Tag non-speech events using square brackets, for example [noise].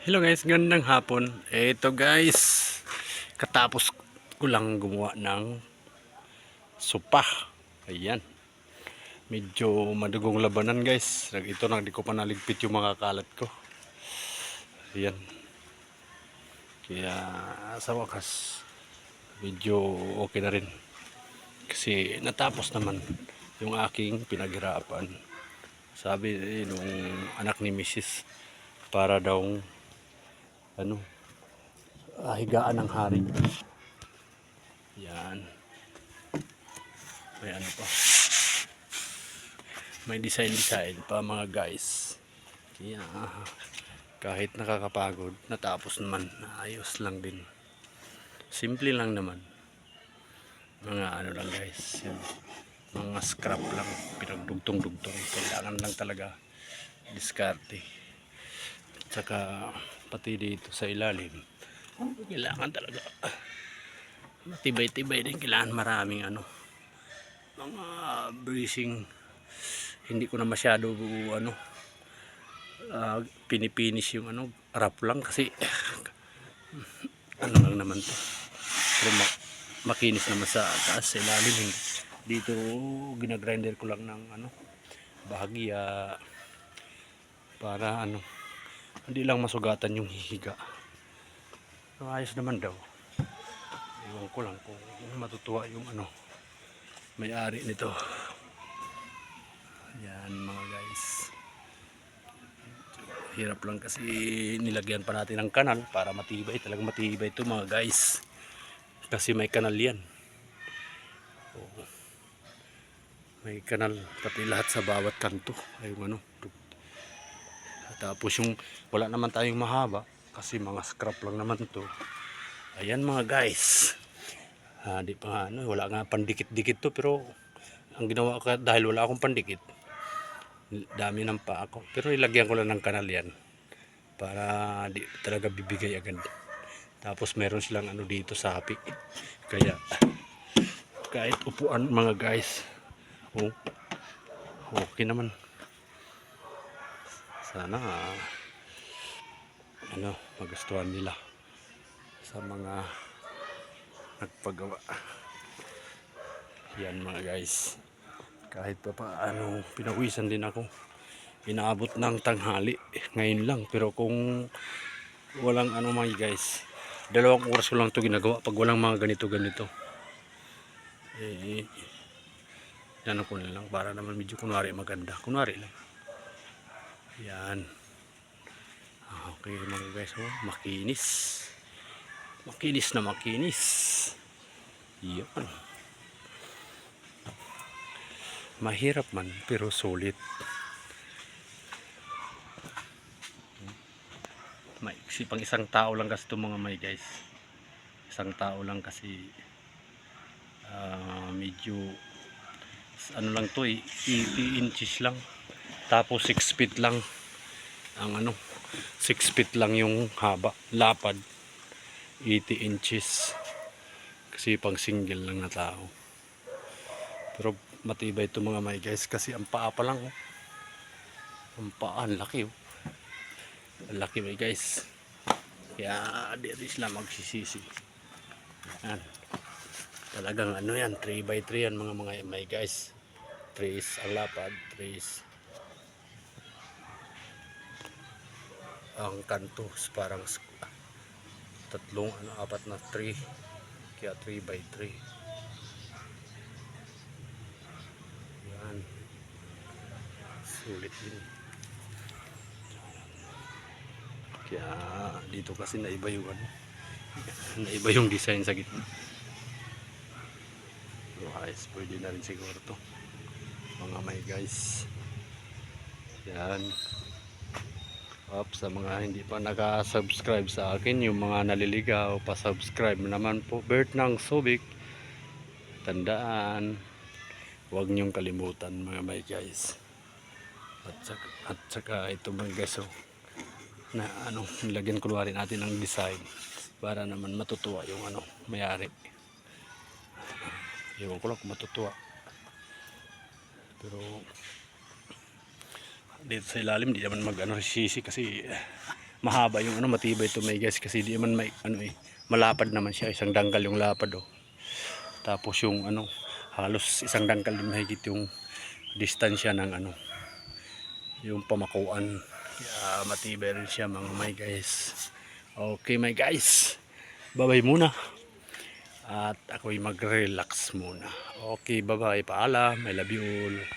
Hello guys, gandang hapon. Ito guys, katapos ko lang gumawa ng sopa. Ayan. Medyo madugong labanan guys. Ito na, di ko pa naligpit yung mga kalat ko. Ayan. Kaya sa wakas, medyo okay na rin. Kasi natapos naman yung aking pinaghirapan. Sabi eh, nung anak ni Mrs. para daw ano ah, higaan ng hari. Yan. May ano pa. May design-design pa mga guys. Kaya kahit nakakapagod, natapos naman. Ayos lang din. Simple lang naman. Mga ano lang guys. Yan. Mga scrap lang. Pinagdugtong-dugtong. Kailangan lang talaga diskarte. Tsaka pati dito sa ilalim. Kailangan talaga matibay-tibay din. Kailangan maraming ano mga bracing hindi ko na masyado ano ah, pinipinis yung ano rap lang kasi ano lang naman to pero ma- makinis naman sa taas sa ilalim dito ginagrinder ko lang ng ano bahagya para ano hindi lang masugatan yung hihiga. So, ayos naman daw. Iwan ko lang kung matutuwa yung ano may-ari nito. Yan mga guys. Hirap lang kasi nilagyan pa natin ng kanal para matibay. Talagang matibay ito mga guys. Kasi may kanal yan. May kanal pati lahat sa bawat kanto. Ay ano tapos yung wala naman tayong mahaba kasi mga scrap lang naman to. Ayan mga guys. Ah, di pa ano, wala nga pandikit-dikit to pero ang ginawa ko dahil wala akong pandikit dami ng pa ako pero ilagyan ko lang ng kanal yan para di talaga bibigay agad. Tapos meron silang ano dito sa hapi. Kaya kahit upuan mga guys. Oh, okay naman sana ano magustuhan nila sa mga nagpagawa. Yan mga guys. Kahit pa paano pinawisan din ako. Inaabot ng tanghali. Ngayon lang pero kung walang ano mga guys dalawang oras ko lang to ginagawa pag walang mga ganito ganito. Eh yan ko na lang para naman medyo kunwari maganda. Kunwari lang yan. Okay mga guys oh, makinis. Makinis na makinis. Yan. Mahirap man pero sulit. May si pang isang tao lang kasi itong mga may guys. Isang tao lang kasi ah, medyo ano lang to eh 80 inches lang tapos 6 feet lang. Ang ano 6 feet lang yung haba lapad. 80 inches. Kasi pang single lang na tao. Pero matibay ito mga may guys kasi ang paa pa lang oh. ang paa ang laki oh. ang laki may guys. Kaya di rin sila magsisisi. Yan. Talagang ano yan 3 by 3 yan mga mga may guys. 3 is ang lapad 3 is ang kantos parang tatlong ano apat na 3 kaya 3 by 3 yan. Sulit din. Kaya dito kasi naiba yung ano [laughs] naiba yung design sa gitna. So ayos pwede na rin siguro to. Mga may guys. Yan up sa mga hindi pa naka-subscribe sa akin yung mga naliligaw pa-subscribe naman po. Bert ng Subic tandaan huwag niyong kalimutan mga may guys. At saka, at saka ito mga guys oh, na ano nilagyan kulwari natin ng design para naman matutuwa yung ano mayari. Ewan ko lang kung matutuwa. Pero dito sa ilalim di naman mag ano sisi kasi eh, mahaba yung ano matibay ito may guys kasi di man may ano eh malapad naman siya isang dangkal yung lapad oh. Tapos yung ano halos isang dangkal din mahigit yung distansya ng ano yung pamakuan. Kaya matibay rin siya mga may guys. Okay my guys. Bye bye muna. At ako'y mag relax muna. Okay bye bye paalam. I love you all